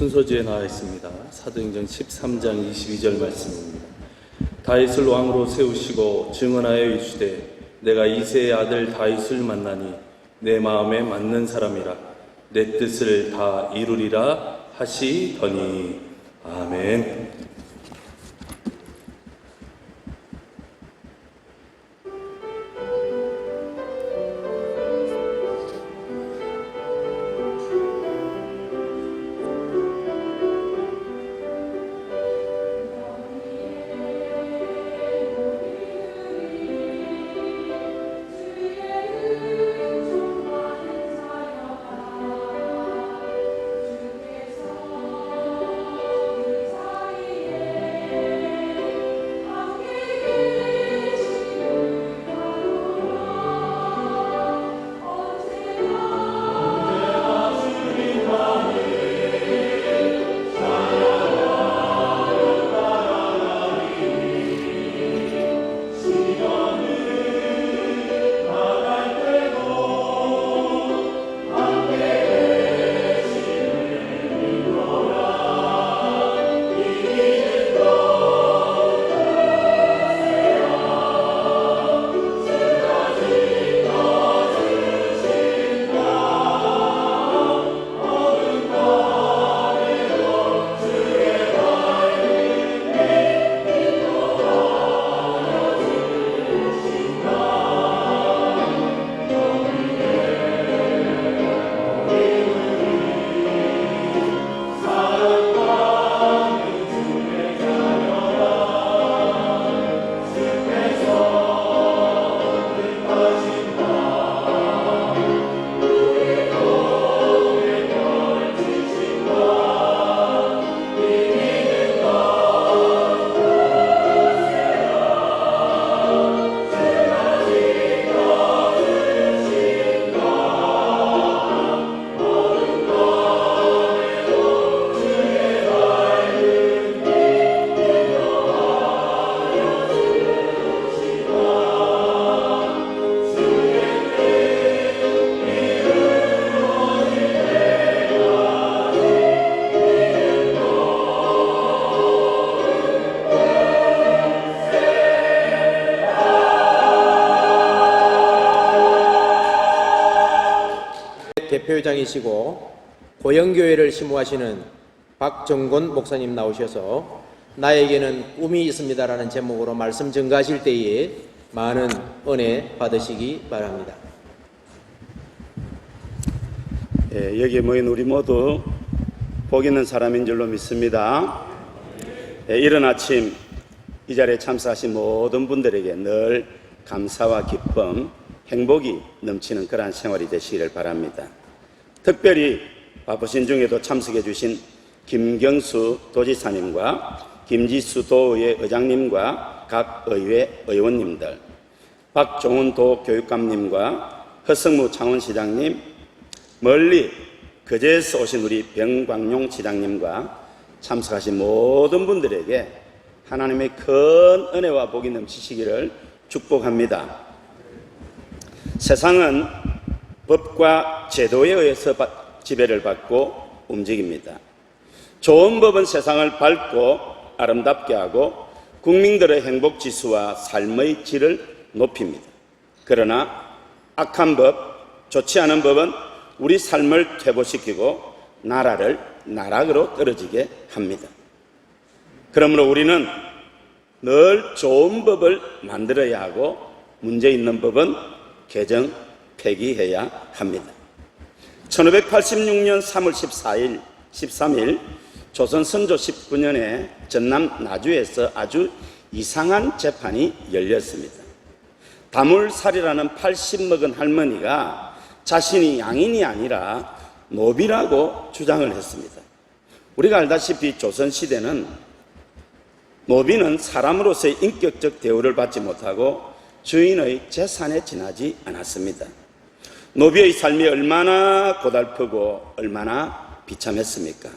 순서지에 나와 있습니다. 사도행전 13장 22절 말씀입니다. 다윗을 왕으로 세우시고 증언하여 이르시되 내가 이세의 아들 다윗을 만나니 내 마음에 맞는 사람이라 내 뜻을 다 이루리라 하시더니 아멘. 대표장이시고 고영교회를 심무하시는 박정곤 목사님 나오셔서 나에게는 꿈이 있습니다라는 제목으로 말씀 증가하실 때에 많은 은혜 받으시기 바랍니다. 예, 여기에 모인 우리 모두 복 있는 사람인 줄로 믿습니다. 예, 이른 아침 이 자리에 참석하신 모든 분들에게 늘 감사와 기쁨, 행복이 넘치는 그러한 생활이 되시기를 바랍니다. 특별히 바쁘신 중에도 참석해 주신 김경수 도지사님과 김지수 도의회 의장님과 각 의회 의원님들, 박종훈 도 교육감님과 허성무 창원시장님, 멀리 그제에서 오신 우리 병광용 지장님과 참석하신 모든 분들에게 하나님의 큰 은혜와 복이 넘치시기를 축복합니다. 세상은 법과 제도에 의해서 바- 지배를 받고 움직입니다. 좋은 법은 세상을 밝고 아름답게 하고 국민들의 행복 지수와 삶의 질을 높입니다. 그러나 악한 법, 좋지 않은 법은 우리 삶을 퇴보시키고 나라를 나락으로 떨어지게 합니다. 그러므로 우리는 늘 좋은 법을 만들어야 하고 문제 있는 법은 개정, 폐기해야 합니다. 1586년 3월 14일, 13일 조선 선조 19년에 전남 나주에서 아주 이상한 재판이 열렸습니다. 다물살이라는 80 먹은 할머니가 자신이 양인이 아니라 노비라고 주장을 했습니다. 우리가 알다시피 조선시대는 노비는 사람으로서의 인격적 대우를 받지 못하고 주인의 재산에 지나지 않았습니다. 노비의 삶이 얼마나 고달프고 얼마나 비참했습니까?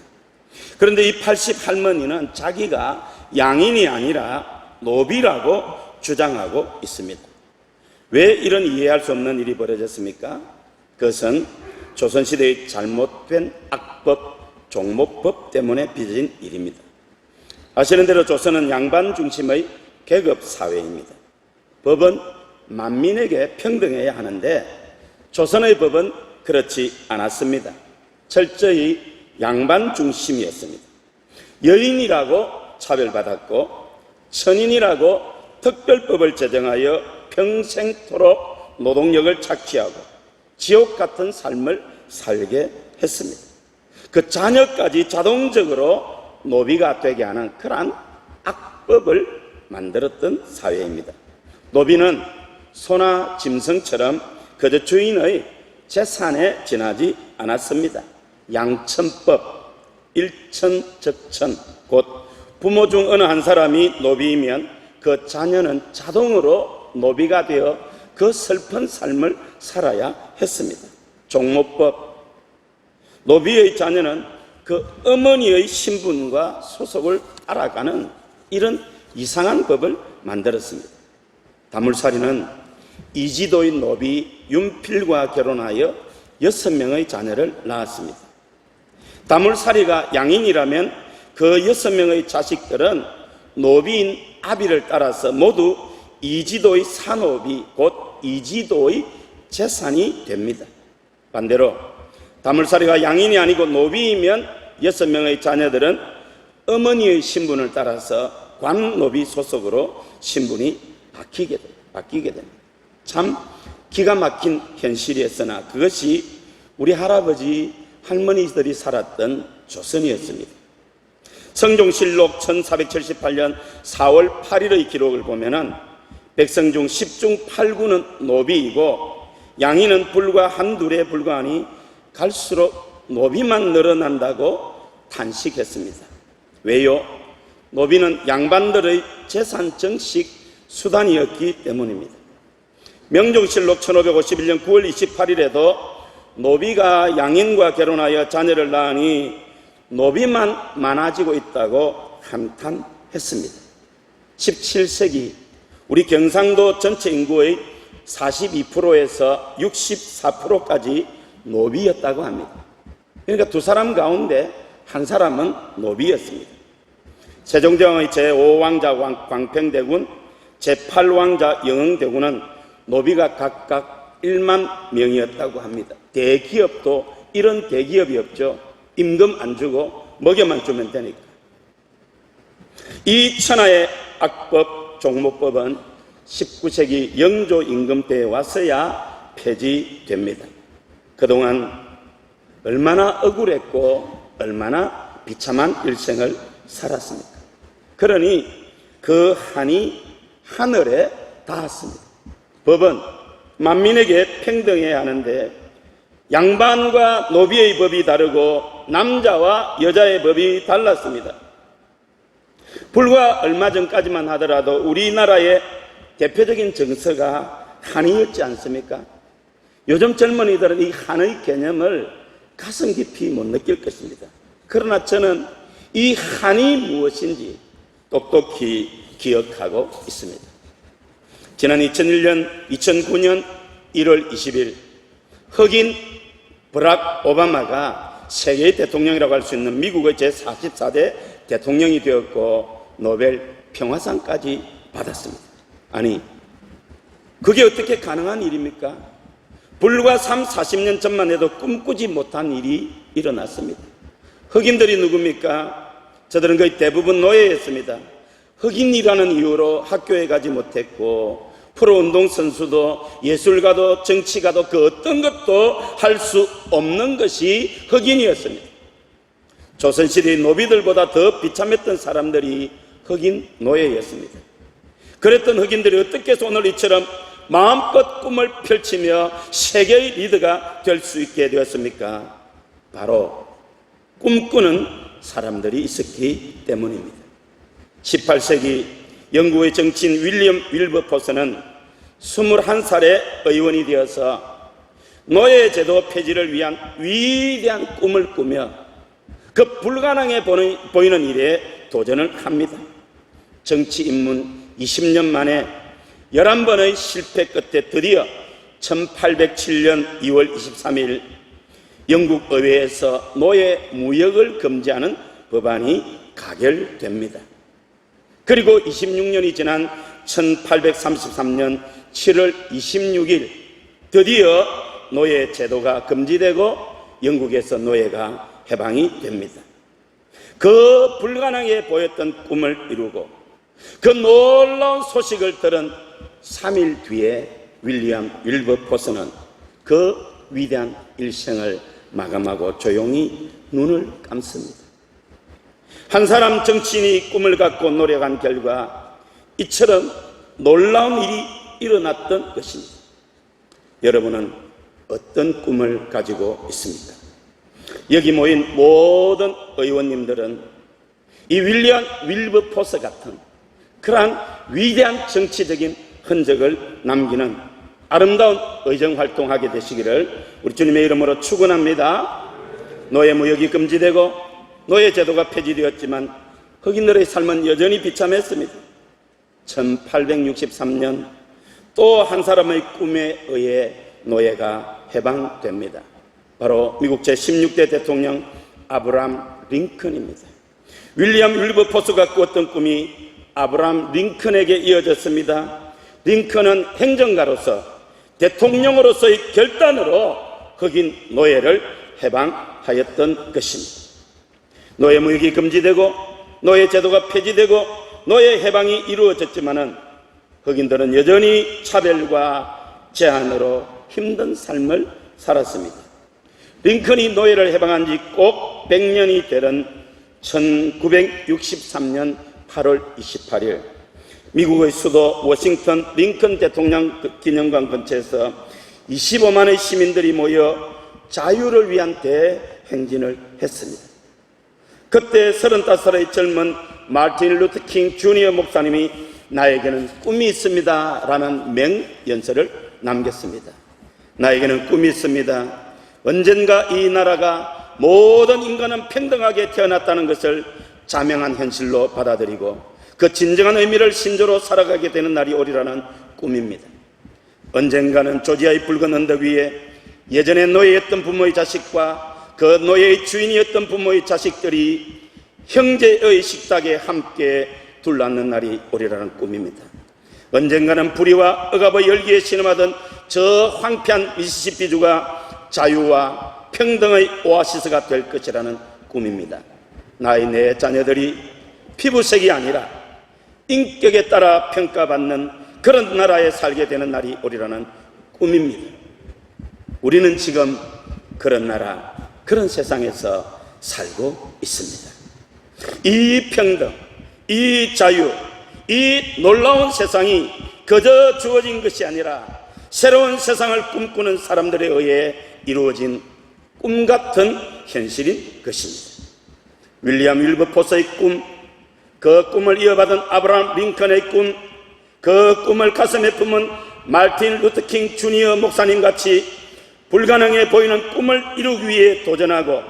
그런데 이 80 할머니는 자기가 양인이 아니라 노비라고 주장하고 있습니다. 왜 이런 이해할 수 없는 일이 벌어졌습니까? 그것은 조선시대의 잘못된 악법 종목법 때문에 빚어진 일입니다. 아시는 대로 조선은 양반 중심의 계급 사회입니다. 법은 만민에게 평등해야 하는데 조선의 법은 그렇지 않았습니다. 철저히 양반 중심이었습니다. 여인이라고 차별받았고 천인이라고 특별법을 제정하여 평생토록 노동력을 착취하고 지옥 같은 삶을 살게 했습니다. 그 자녀까지 자동적으로 노비가 되게 하는 그러한 악법을 만들었던 사회입니다. 노비는 소나 짐승처럼 그저 주인의 재산에 지나지 않았습니다. 양천법, 일천적천, 곧 부모 중 어느 한 사람이 노비이면 그 자녀는 자동으로 노비가 되어 그 슬픈 삶을 살아야 했습니다. 종모법, 노비의 자녀는 그 어머니의 신분과 소속을 따라가는 이런 이상한 법을 만들었습니다. 다물살이는 이지도인 노비 윤필과 결혼하여 여섯 명의 자녀를 낳았습니다. 다물살이가 양인이라면 그 여섯 명의 자식들은 노비인 아비를 따라서 모두 이지도의 산업이 곧 이지도의 재산이 됩니다. 반대로 다물살이가 양인이 아니고 노비이면 여섯 명의 자녀들은 어머니의 신분을 따라서 관노비 소속으로 신분이 바뀌게 됩니다. 바뀌게 됩니다. 참 기가 막힌 현실이었으나 그것이 우리 할아버지 할머니들이 살았던 조선이었습니다. 성종실록 1478년 4월 8일의 기록을 보면은 백성 중 10중 8구는 노비이고 양이는 불과 한둘에 불과하니 갈수록 노비만 늘어난다고 탄식했습니다. 왜요? 노비는 양반들의 재산 정식 수단이었기 때문입니다. 명종실록 1551년 9월 28일에도 노비가 양인과 결혼하여 자녀를 낳으니 노비만 많아지고 있다고 감탄했습니다. 17세기 우리 경상도 전체 인구의 42%에서 64%까지 노비였다고 합니다. 그러니까 두 사람 가운데 한 사람은 노비였습니다. 세종대왕의 제5왕자 광평대군, 제8왕자 영흥대군은 노비가 각각 1만 명이었다고 합니다. 대기업도 이런 대기업이 없죠. 임금 안 주고 먹여만 주면 되니까. 이 천하의 악법 종목법은 19세기 영조 임금 때에 와서야 폐지됩니다. 그동안 얼마나 억울했고 얼마나 비참한 일생을 살았습니까? 그러니 그 한이 하늘에 닿았습니다. 법은 만민에게 평등해야 하는데 양반과 노비의 법이 다르고 남자와 여자의 법이 달랐습니다. 불과 얼마 전까지만 하더라도 우리나라의 대표적인 정서가 한이었지 않습니까? 요즘 젊은이들은 이 한의 개념을 가슴 깊이 못 느낄 것입니다. 그러나 저는 이 한이 무엇인지 똑똑히 기억하고 있습니다. 지난 2001년, 2009년 1월 20일 흑인 브락 오바마가 세계의 대통령이라고 할 수 있는 미국의 제44대 대통령이 되었고 노벨 평화상까지 받았습니다. 아니, 그게 어떻게 가능한 일입니까? 불과 3, 40년 전만 해도 꿈꾸지 못한 일이 일어났습니다. 흑인들이 누굽니까? 저들은 거의 대부분 노예였습니다. 흑인이라는 이유로 학교에 가지 못했고 프로운동 선수도 예술가도 정치가도 그 어떤 것도 할 수 없는 것이 흑인이었습니다. 조선시대의 노비들보다 더 비참했던 사람들이 흑인 노예였습니다. 그랬던 흑인들이 어떻게 해서 오늘 이처럼 마음껏 꿈을 펼치며 세계의 리더가 될 수 있게 되었습니까? 바로 꿈꾸는 사람들이 있었기 때문입니다. 18세기 영국의 정치인 윌리엄 윌버포스는 21살에 의원이 되어서 노예제도 폐지를 위한 위대한 꿈을 꾸며 그 불가능해 보이는 일에 도전을 합니다. 정치 입문 20년 만에 11번의 실패 끝에 드디어 1807년 2월 23일 영국 의회에서 노예 무역을 금지하는 법안이 가결됩니다. 그리고 26년이 지난 1833년 7월 26일 드디어 노예 제도가 금지되고 영국에서 노예가 해방이 됩니다. 그 불가능해 보였던 꿈을 이루고 그 놀라운 소식을 들은 3일 뒤에 윌리엄 윌버포스는 그 위대한 일생을 마감하고 조용히 눈을 감습니다. 한 사람 정치인이 꿈을 갖고 노력한 결과 이처럼 놀라운 일이 일어났던 것입니다. 여러분은 어떤 꿈을 가지고 있습니까? 여기 모인 모든 의원님들은 이 윌리엄 윌버포스 같은 그러한 위대한 정치적인 흔적을 남기는 아름다운 의정 활동하게 되시기를 우리 주님의 이름으로 축원합니다. 노예 무역이 금지되고 노예 제도가 폐지되었지만 흑인들의 삶은 여전히 비참했습니다. 1863년 또 한 사람의 꿈에 의해 노예가 해방됩니다. 바로 미국 제16대 대통령 아브람 링컨입니다. 윌리엄 윌버포스가 꾸었던 꿈이 아브람 링컨에게 이어졌습니다. 링컨은 행정가로서 대통령으로서의 결단으로 흑인 노예를 해방하였던 것입니다. 노예 무역이 금지되고 노예 제도가 폐지되고 노예 해방이 이루어졌지만은 흑인들은 여전히 차별과 제한으로 힘든 삶을 살았습니다. 링컨이 노예를 해방한 지 꼭 100년이 되는 1963년 8월 28일 미국의 수도 워싱턴 링컨 대통령 기념관 근처에서 25만의 시민들이 모여 자유를 위한 대행진을 했습니다. 그때 35살의 젊은 마틴 루터 킹 주니어 목사님이 나에게는 꿈이 있습니다. 라는 맹연설을 남겼습니다. 나에게는 꿈이 있습니다. 언젠가 이 나라가 모든 인간은 평등하게 태어났다는 것을 자명한 현실로 받아들이고 그 진정한 의미를 신조로 살아가게 되는 날이 오리라는 꿈입니다. 언젠가는 조지아의 붉은 언덕 위에 예전에 노예였던 부모의 자식과 그 노예의 주인이었던 부모의 자식들이 형제의 식탁에 함께 둘러앉는 날이 오리라는 꿈입니다. 언젠가는 불의와 억압의 열기에 신음하던 저 황폐한 미시시피주가 자유와 평등의 오아시스가 될 것이라는 꿈입니다. 나의 내 자녀들이 피부색이 아니라 인격에 따라 평가받는 그런 나라에 살게 되는 날이 오리라는 꿈입니다. 우리는 지금 그런 나라, 그런 세상에서 살고 있습니다. 이 평등, 이 자유, 이 놀라운 세상이 그저 주어진 것이 아니라 새로운 세상을 꿈꾸는 사람들에 의해 이루어진 꿈 같은 현실인 것입니다. 윌리엄 윌버포스의 꿈, 그 꿈을 이어받은 아브라함 링컨의 꿈, 그 꿈을 가슴에 품은 말틴 루터킹 주니어 목사님 같이 불가능해 보이는 꿈을 이루기 위해 도전하고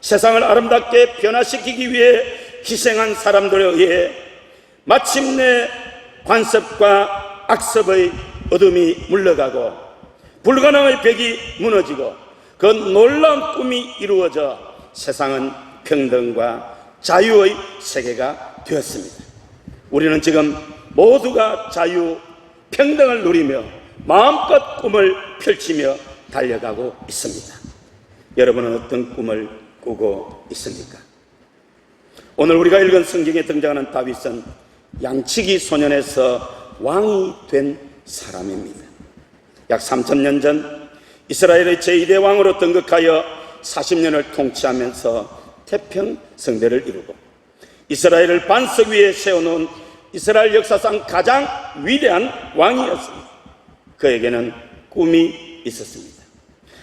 세상을 아름답게 변화시키기 위해 희생한 사람들에 의해 마침내 관습과 악습의 어둠이 물러가고 불가능의 벽이 무너지고 그 놀라운 꿈이 이루어져 세상은 평등과 자유의 세계가 되었습니다. 우리는 지금 모두가 자유, 평등을 누리며 마음껏 꿈을 펼치며 달려가고 있습니다. 여러분은 어떤 꿈을 꾸고 있습니까? 오늘 우리가 읽은 성경에 등장하는 다윗은 양치기 소년에서 왕이 된 사람입니다. 약 3천년 전 이스라엘의 제2대 왕으로 등극하여 40년을 통치하면서 태평 성대를 이루고 이스라엘을 반석 위에 세워놓은 이스라엘 역사상 가장 위대한 왕이었습니다. 그에게는 꿈이 있었습니다.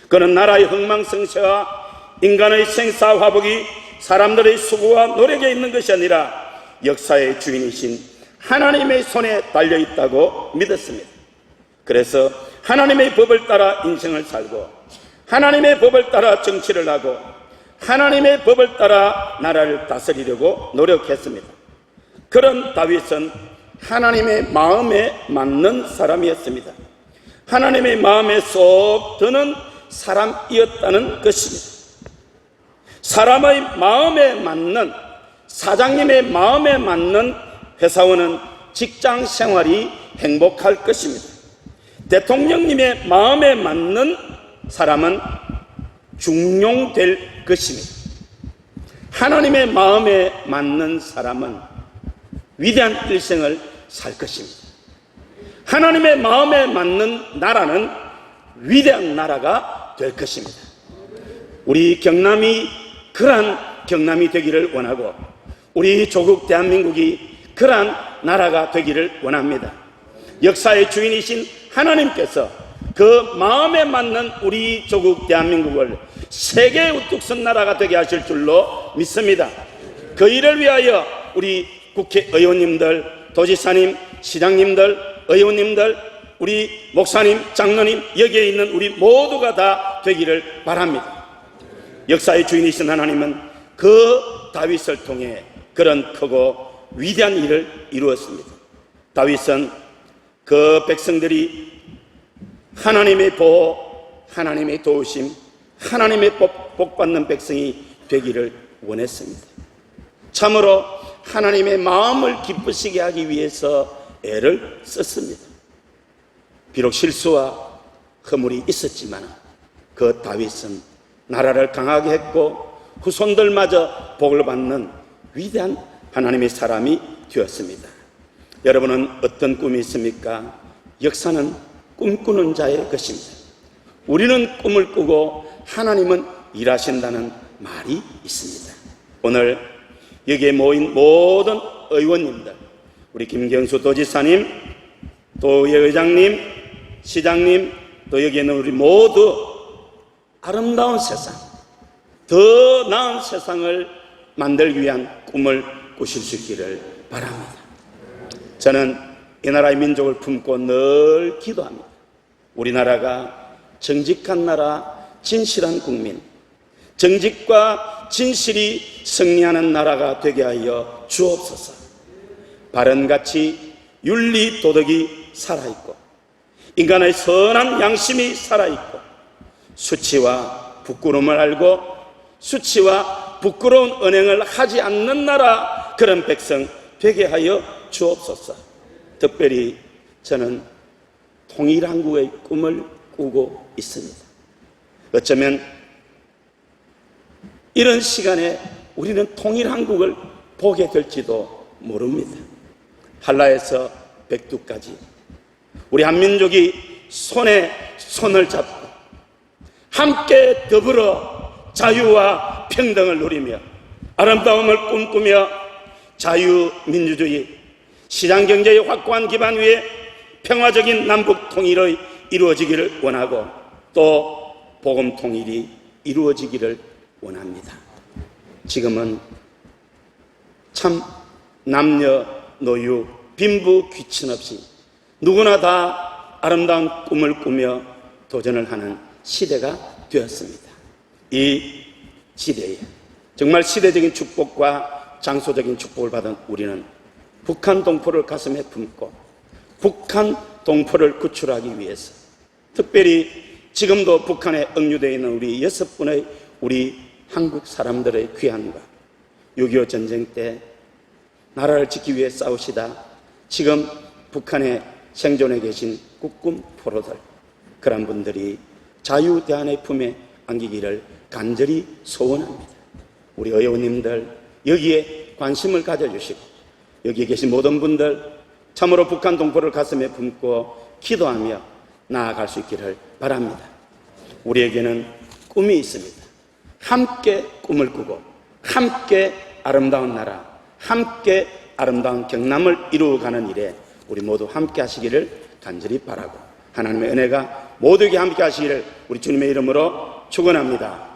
그는 나라의 흥망성쇠와 인간의 생사화복이 사람들의 수고와 노력에 있는 것이 아니라 역사의 주인이신 하나님의 손에 달려 있다고 믿었습니다. 그래서 하나님의 법을 따라 인생을 살고 하나님의 법을 따라 정치를 하고 하나님의 법을 따라 나라를 다스리려고 노력했습니다. 그런 다윗은 하나님의 마음에 맞는 사람이었습니다. 하나님의 마음에 쏙 드는 사람이었다는 것입니다. 사람의 마음에 맞는 사장님의 마음에 맞는 회사원은 직장 생활이 행복할 것입니다. 대통령님의 마음에 맞는 사람은 중용될 것입니다. 하나님의 마음에 맞는 사람은 위대한 일생을 살 것입니다. 하나님의 마음에 맞는 나라는 위대한 나라가 될 것입니다. 우리 경남이 그러한 경남이 되기를 원하고 우리 조국 대한민국이 그러한 나라가 되기를 원합니다. 역사의 주인이신 하나님께서 그 마음에 맞는 우리 조국 대한민국을 세계 우뚝 선 나라가 되게 하실 줄로 믿습니다. 그 일을 위하여 우리 국회의원님들, 도지사님, 시장님들, 의원님들, 우리 목사님, 장로님, 여기에 있는 우리 모두가 다 되기를 바랍니다. 역사의 주인이신 하나님은 그 다윗을 통해 그런 크고 위대한 일을 이루었습니다. 다윗은 그 백성들이 하나님의 보호, 하나님의 도우심, 하나님의 복, 복받는 백성이 되기를 원했습니다. 참으로 하나님의 마음을 기쁘시게 하기 위해서 애를 썼습니다. 비록 실수와 허물이 있었지만 그 다윗은 나라를 강하게 했고 후손들마저 복을 받는 위대한 하나님의 사람이 되었습니다. 여러분은 어떤 꿈이 있습니까? 역사는 꿈꾸는 자의 것입니다. 우리는 꿈을 꾸고 하나님은 일하신다는 말이 있습니다. 오늘 여기에 모인 모든 의원님들, 우리 김경수 도지사님, 또 의장님, 시장님, 또 여기에 있는 우리 모두 아름다운 세상, 더 나은 세상을 만들기 위한 꿈을 꾸실 수 있기를 바랍니다. 저는 이 나라의 민족을 품고 늘 기도합니다. 우리나라가 정직한 나라, 진실한 국민, 정직과 진실이 승리하는 나라가 되게 하여 주옵소서. 바른같이 윤리 도덕이 살아있고 인간의 선한 양심이 살아있고 수치와 부끄러움을 알고 수치와 부끄러운 언행을 하지 않는 나라 그런 백성 되게 하여 주옵소서. 특별히 저는 통일한국의 꿈을 꾸고 있습니다. 어쩌면 이런 시간에 우리는 통일한국을 보게 될지도 모릅니다. 한라에서 백두까지 우리 한민족이 손에 손을 잡고 함께 더불어 자유와 평등을 누리며 아름다움을 꿈꾸며 자유민주주의 시장경제의 확고한 기반 위에 평화적인 남북 통일의 이루어지기를 원하고 또 복음 통일이 이루어지기를 원합니다. 지금은 참 남녀 노유 빈부 귀천 없이 누구나 다 아름다운 꿈을 꾸며 도전을 하는 시대가 되었습니다. 이 시대에 정말 시대적인 축복과 장소적인 축복을 받은 우리는 북한 동포를 가슴에 품고 북한 동포를 구출하기 위해서 특별히 지금도 북한에 억류되어 있는 우리 여섯 분의 우리 한국 사람들의 귀환과 6.25 전쟁 때 나라를 지키기 위해 싸우시다 지금 북한에 생존해 계신 국군 포로들 그런 분들이 자유대한의 품에 안기기를 간절히 소원합니다. 우리 의원님들 여기에 관심을 가져주시고 여기에 계신 모든 분들 참으로 북한 동포를 가슴에 품고 기도하며 나아갈 수 있기를 바랍니다. 우리에게는 꿈이 있습니다. 함께 꿈을 꾸고 함께 아름다운 나라, 함께 아름다운 경남을 이루어가는 일에 우리 모두 함께 하시기를 간절히 바라고 하나님의 은혜가 모두에게 함께 하시기를 우리 주님의 이름으로 축원합니다.